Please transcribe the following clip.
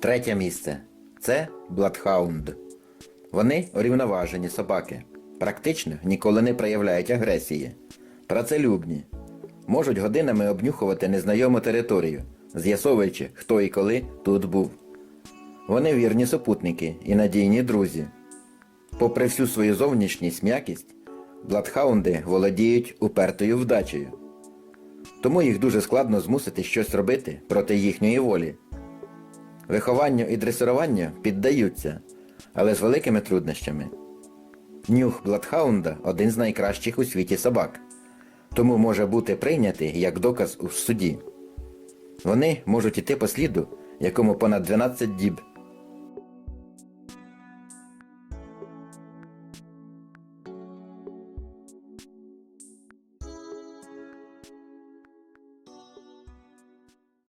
Третє місце це Бладхаунд. Вони урівноважені собаки. Практично ніколи не проявляють агресії. Працелюбні. Можуть годинами обнюхувати незнайому територію, з'ясовуючи, хто і коли тут був. Вони вірні супутники і надійні друзі. Попри всю свою зовнішність м'якість, бладхаунди володіють упертою вдачею. Тому їх дуже складно змусити щось робити проти їхньої волі. Вихованню і дресируванню піддаються, але з великими труднощами. Нюх Бладхаунда один з найкращих у світі собак, тому може бути прийнятий як доказ у суді. Вони можуть іти по сліду, якому понад 12 діб